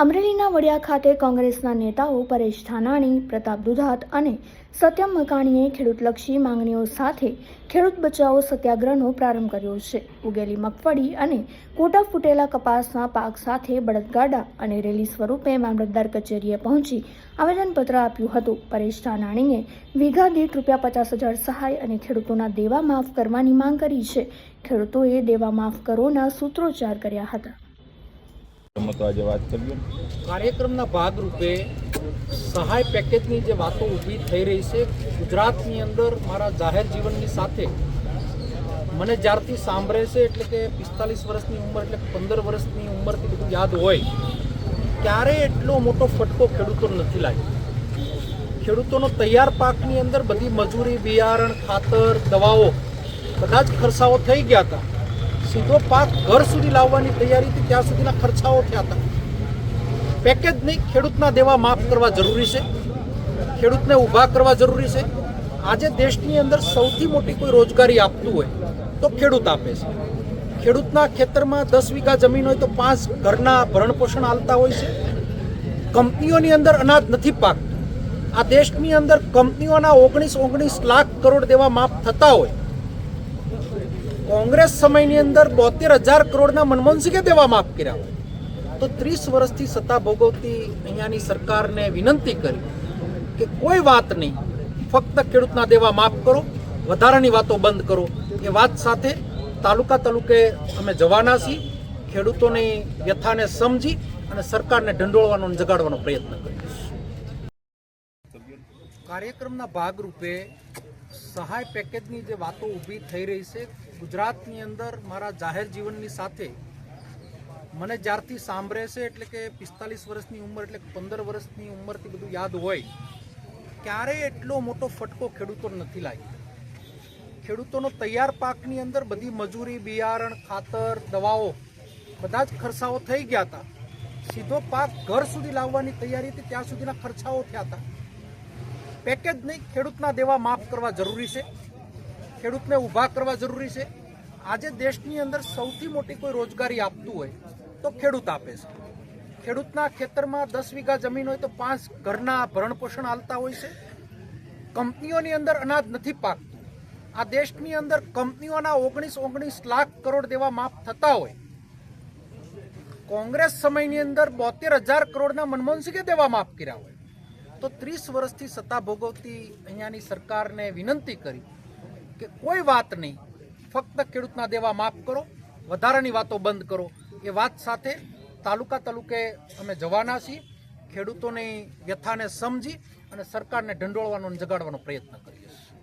અમરેલીના વડિયા ખાતે કોંગ્રેસના નેતાઓ પરેશ ધાનાણી, પ્રતાપ દુધાત અને સત્યમ મકાણીએ ખેડૂતલક્ષી માંગણીઓ સાથે ખેડૂત બચાવો સત્યાગ્રહનો પ્રારંભ કર્યો છે. ઉગેલી મગફળી અને કોટા ફૂટેલા કપાસના પાક સાથે બળદગાડા અને રેલી સ્વરૂપે મામલતદાર કચેરીએ પહોંચી આવેદનપત્ર આપ્યું હતું. પરેશ ધાનાણીએ વીઘા દીઠ રૂપિયા પચાસ હજાર સહાય અને ખેડૂતોના દેવા માફ કરવાની માંગ કરી છે. ખેડૂતોએ દેવા માફ કરોના સૂત્રોચ્ચાર કર્યા હતા. રમતો આજે વાત કરીએ. કાર્યક્રમના ભાગરૂપે સહાય પેકેજની જે વાતો ઊભી થઈ રહી છે, ગુજરાતની અંદર મારા જાહેર જીવનની સાથે મને જ્યારથી સાંભળે છે, એટલે કે પિસ્તાલીસ વર્ષની ઉંમર, એટલે પંદર વર્ષની ઉંમરથી બધું યાદ હોય, ક્યારે એટલો મોટો ફટકો ખેડૂતો નથી લાગ્યો? ખેડૂતોનો તૈયાર પાકની અંદર બધી મજૂરી, બિયારણ, ખાતર, દવાઓ, બધા જ ખર્ચાઓ થઈ ગયા હતા. સીધો પાક ઘર સુધી લાવવાની તૈયારી હતી, ત્યાં સુધીના ખર્ચાઓ થયા હતા. પેકેજ નહીં, ખેડૂતના દેવા માફ કરવા જરૂરી છે. ખેડૂતને ઊભા કરવા જરૂરી છે. આજે દેશની અંદર સૌથી મોટી કોઈ રોજગારી આપતું હોય તો ખેડૂત આપે છે. ખેડૂતના ખેતરમાં દસ વીઘા જમીન હોય તો પાંચ ઘરના ભરણપોષણ હાલતા હોય છે. કંપનીઓની અંદર અનાજ નથી પાકતું. આ દેશની અંદર કંપનીઓના ઓગણીસ ઓગણીસ લાખ કરોડ દેવા માફ થતા હોય કોંગ્રેસ સમયની અંદર બોતેર હજાર કરોડના મનમોહનસિંહે દેવા માફ કર્યા હોય. તો ત્રીસ વર્ષથી સત્તા ભોગવતી અહીંયાની સરકારને વિનંતી કરી કે કોઈ વાત નહીં, ફક્ત ખેડૂતના દેવા માફ કરો, વધારાની વાતો બંધ કરો. એ વાત સાથે તાલુકા તાલુકે અમે જવાના છીએ. ખેડૂતોની વ્યથાને સમજી અને સરકારને ઢંઢોળવાનો અને જગાડવાનો પ્રયત્ન કરીશું કાર્યક્રમના ભાગરૂપે સહાય પેકેજની જે વાતો ઊભી થઈ રહી છે ગુજરાતની અંદર મારા જાહેર જીવનની સાથે મને જ્યારથી સાંભળે છે, એટલે કે પિસ્તાલીસ વર્ષની ઉંમર, એટલે પંદર વર્ષની ઉંમરથી બધું યાદ હોય, ક્યારે એટલો મોટો ફટકો ખેડૂતો નથી લાગ્યો. ખેડૂતોનો તૈયાર પાકની અંદર બધી મજૂરી, બિયારણ, ખાતર, દવાઓ બધા જ ખર્ચાઓ થઈ ગયા હતા. સીધો પાક ઘર સુધી લાવવાની તૈયારી હતી, ત્યાં સુધીના ખર્ચાઓ થયા હતા. પેકેજ નહીં, ખેડૂતના દેવા માફ કરવા જરૂરી છે. ખેડૂતને ઊભા કરવા જરૂરી છે. આજે દેશની અંદર સૌથી મોટી કોઈ રોજગારી આપતું હોય તો ખેડૂત આપે છે. ખેડૂતના ખેતરમાં દસ વીઘા જમીન હોય તો પાંચ ઘરના ભરણપોષણ હાલતા હોય છે. કંપનીઓની અંદર અનાજ નથી પાકતું. આ દેશની અંદર કંપનીઓના ઓગણીસ ઓગણીસ લાખ કરોડ દેવા માફ થતા હોય. કોંગ્રેસ સમયની અંદર બોતેર હજાર કરોડના મનમોહનસિંહે દેવા માફ કર્યા હોય. તો ત્રીસ વર્ષથી સત્તા ભોગવતી અહીંયાની સરકારને વિનંતી કરી કે કોઈ વાત નહીં. ફક્ત ખેડૂતના દેવા માફ કરો, વધારાની વાતો બંધ કરો. એ વાત સાથે તાલુકા તાલુકે અમે જવાના છીએ. ખેડૂતોની વ્યથાને સમજી અને સરકારને ઢંડોળવાનો જગાડવાનો પ્રયત્ન કરીએ છીએ.